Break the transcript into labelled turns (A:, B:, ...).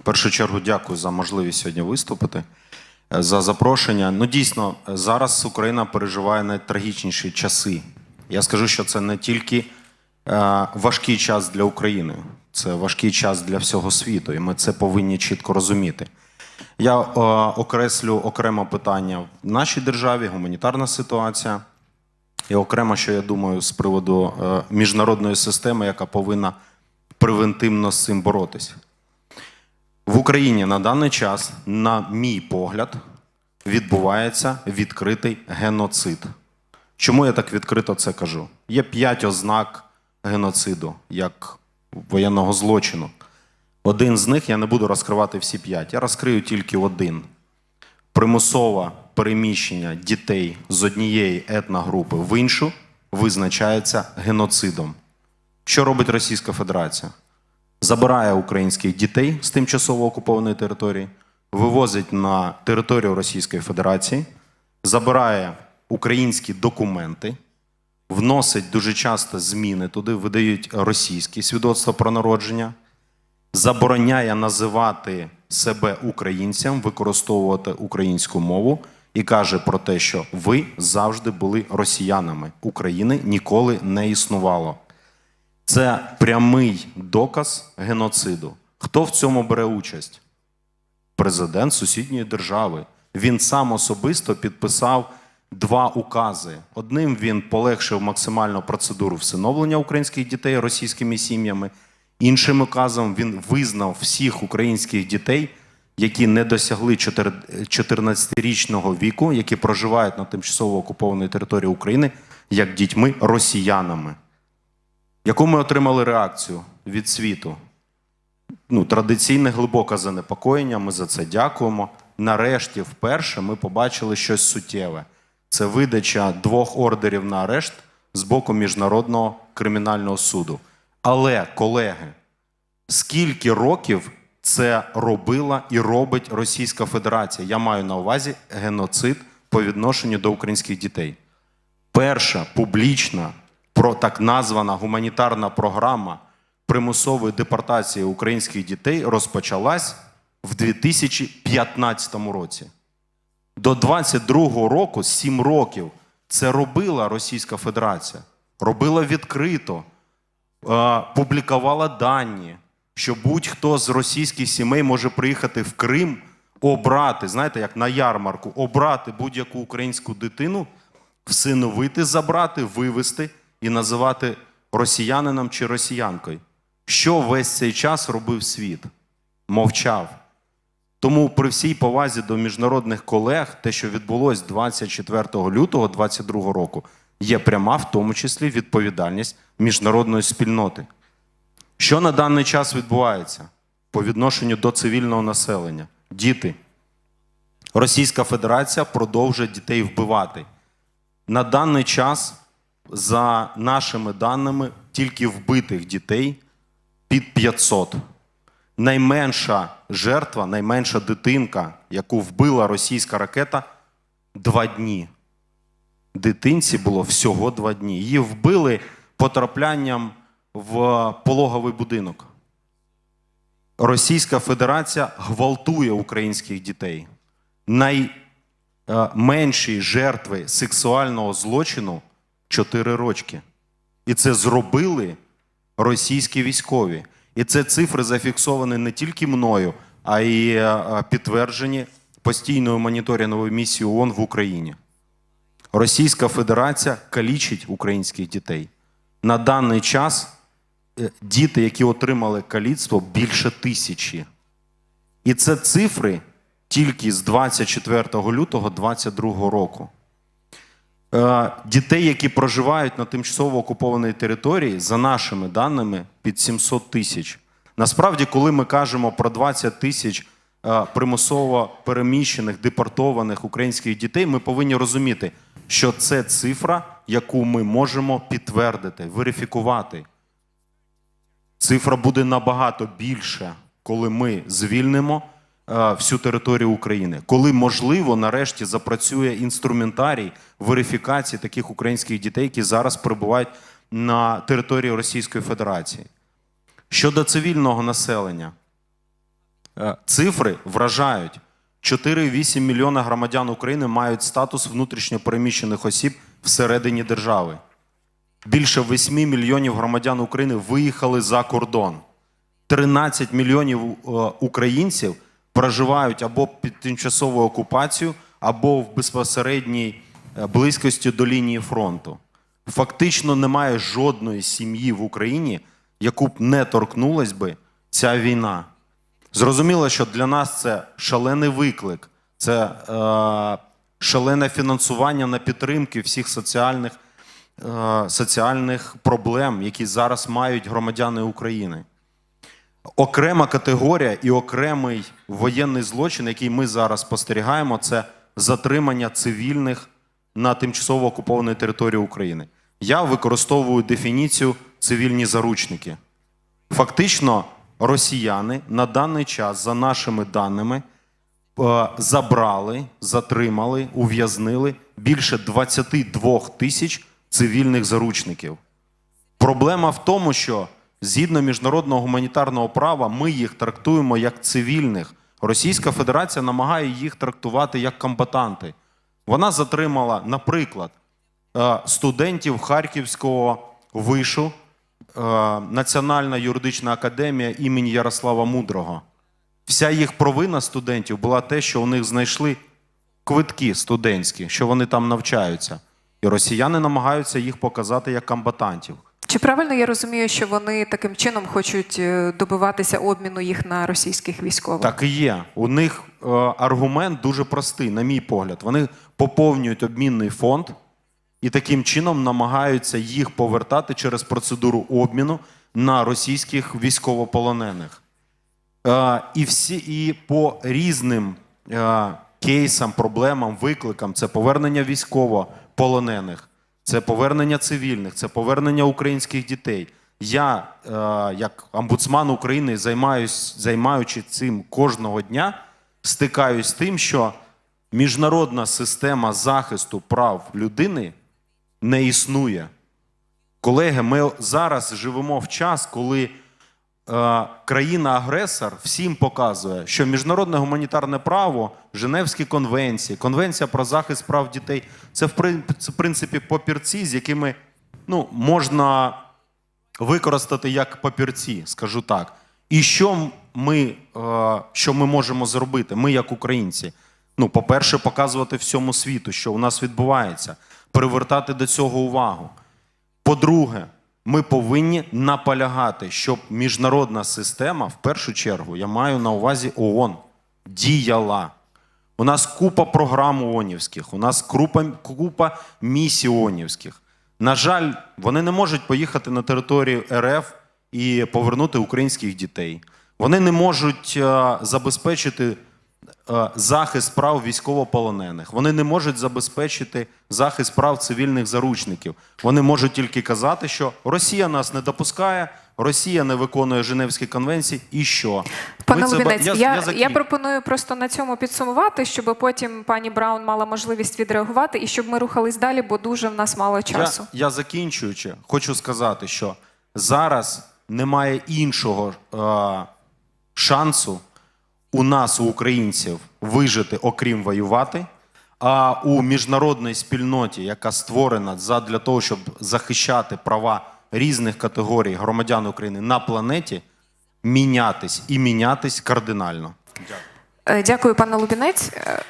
A: В першу чергу дякую за можливість сьогодні виступити, е, за запрошення. Ну, дійсно, зараз Україна переживає найтрагічніші часи. Я скажу, що це не тільки е, важкий час для України, це важкий час для всього світу, і ми це повинні чітко розуміти. Я е, окреслю окремо питання в нашій державі, гуманітарна ситуація. І окремо, що я думаю, з приводу міжнародної системи, яка повинна превентивно з цим боротися. В Україні на даний час, на мій погляд, відбувається відкритий геноцид. Чому я так відкрито це кажу? Є п'ять ознак геноциду як воєнного злочину. Один з них я не буду розкривати всі п'ять. Я розкрию тільки один: примусове переміщення дітей з однієї етногрупи в іншу визначається геноцидом. Що робить Російська Федерація? Забирає українських дітей з тимчасово окупованої території, вивозить на територію Російської Федерації, забирає українські документи, вносить дуже часто зміни туди, видають російські свідоцтва про народження, забороняє називати себе українцям, використовувати українську мову і каже про те, що ви завжди були росіянами. України ніколи не існувало. Це прямий доказ геноциду. Хто в цьому бере участь? Президент сусідньої держави. Він сам особисто підписав два укази. Одним він полегшив максимально процедуру всиновлення українських дітей російськими сім'ями. Іншим указом він визнав всіх українських дітей, які не досягли 14-річного віку, які проживають на тимчасово окупованій території України, як дітьми росіянами. Яку ми отримали реакцію від світу? Ну, традиційне глибоке занепокоєння. Ми за це дякуємо. Нарешті, вперше, ми побачили щось суттєве. Це видача двох ордерів на арешт з боку Міжнародного кримінального суду. Але, колеги, скільки років це робила і робить Російська Федерація? Я маю на увазі геноцид по відношенню до українських дітей. Перша публічна про так названа гуманітарна програма примусової депортації українських дітей розпочалась в 2015 році. До 22-го року, 7 років, це робила Російська Федерація. Робила відкрито, е, публікувала дані, що будь-хто з російських сімей може приїхати в Крим, обрати, знаєте, як на ярмарку, обрати будь-яку українську дитину, всиновити, забрати, вивезти і називати росіянином чи росіянкою. Що весь цей час робив світ? Мовчав. Тому при всій повазі до міжнародних колег, те, що відбулось 24 лютого 2022 року, є пряма, в тому числі, відповідальність міжнародної спільноти. Що на даний час відбувається по відношенню до цивільного населення? Діти. Російська Федерація продовжує дітей вбивати. На даний час, за нашими даними, тільки вбитих дітей під 500 найменша жертва, найменша дитинка, яку вбила російська ракета, два дні. Дитинці було всього два дні. Її вбили потраплянням в пологовий будинок. Російська Федерація гвалтує українських дітей. Найменші жертви сексуального злочину 4 рочки. І це зробили російські військові. І це цифри зафіксовані не тільки мною, а й е, підтверджені постійною моніторинговою місією ООН в Україні. Російська Федерація калічить українських дітей. На даний час е, діти, які отримали каліцтво, більше тисячі. І це цифри тільки з 24 лютого 2022 року. Е, Дітей, які проживають на тимчасово окупованій території, за нашими даними, під 700 тисяч. Насправді, коли ми кажемо про 20 тисяч е, примусово переміщених, депортованих українських дітей, ми повинні розуміти, що це цифра, яку ми можемо підтвердити, верифікувати. Цифра буде набагато більше, коли ми звільнимо всю територію України. Коли можливо, нарешті запрацює інструментарій верифікації таких українських дітей, які зараз перебувають на території Російської Федерації. Щодо цивільного населення, Е, Цифри вражають. 4,8 мільйона громадян України мають статус внутрішньопереміщених осіб всередині держави. Більше 8 мільйонів громадян України виїхали за кордон. 13 мільйонів е, українців проживають або під тимчасовою окупацією, або в безпосередній е, близькості до лінії фронту. Фактично немає жодної сім'ї в Україні, яку б не торкнулась би ця війна. Зрозуміло, що для нас це шалений виклик, це е, шалене фінансування на підтримки всіх соціальних, е, соціальних проблем, які зараз мають громадяни України. Окрема категорія і окремий воєнний злочин, який ми зараз спостерігаємо, це затримання цивільних на тимчасово окупованій території України. Я використовую дефініцію цивільні заручники. Фактично, росіяни на даний час, за нашими даними, е, забрали, затримали, ув'язнили більше 22 тисяч цивільних заручників. Проблема в тому, що згідно міжнародного гуманітарного права ми їх трактуємо як цивільних. Російська Федерація намагає їх трактувати як комбатанти. Вона затримала, наприклад, е, студентів Харківського вишу е, Національна юридична академія імені Ярослава Мудрого. Вся їх провина студентів була те, що у них знайшли квитки студентські, що вони там навчаються. І росіяни намагаються їх показати як комбатантів.
B: Чи правильно я розумію, що вони таким чином хочуть е, добиватися обміну їх на російських військових?
A: Так і є. У них е, аргумент дуже простий, на мій погляд. Вони поповнюють обмінний фонд і таким чином намагаються їх повертати через процедуру обміну на російських військовополонених. Е, і всі і по різним е, кейсам, проблемам, викликам це повернення військовополонених, це повернення цивільних, це повернення українських дітей. Я, е, як омбудсман України, займаюсь, займаючи цим кожного дня, стикаюсь з тим, що міжнародна система захисту прав людини не існує. Колеги, ми зараз живемо в час, коли країна-агресор всім показує, що міжнародне гуманітарне право, Женевські конвенції, Конвенція про захист прав дітей це в прин- це, в принципі папірці, з якими ну, можна використати як папірці, скажу так. І що ми, е, що ми можемо зробити, ми як українці? Ну, по-перше, показувати всьому світу, що у нас відбувається, привертати до цього увагу. По-друге, ми повинні наполягати, щоб міжнародна система, в першу чергу, я маю на увазі ООН, діяла. У нас купа програм ООНівських, у нас купа, купа місій ООНівських. На жаль, вони не можуть поїхати на територію РФ і повернути українських дітей. Вони не можуть е, забезпечити захист прав військовополонених. Вони не можуть забезпечити захист прав цивільних заручників. Вони можуть тільки казати, що Росія нас не допускає, Росія не виконує Женевські конвенції. І що?
B: Пане
A: Ми це
B: Лубінець, я, я, пропоную просто на цьому підсумувати, щоб потім пані Браун мала можливість відреагувати і щоб ми рухались далі, бо дуже в нас мало часу.
A: Я, я закінчуючи, хочу сказати, що зараз немає іншого е, шансу у нас, у українців, вижити, окрім воювати. А у міжнародній спільноті, яка створена для того, щоб захищати права різних категорій громадян України на планеті, мінятись і мінятись кардинально. Дякую.
B: Е, Дякую, пане Лубінець. Е,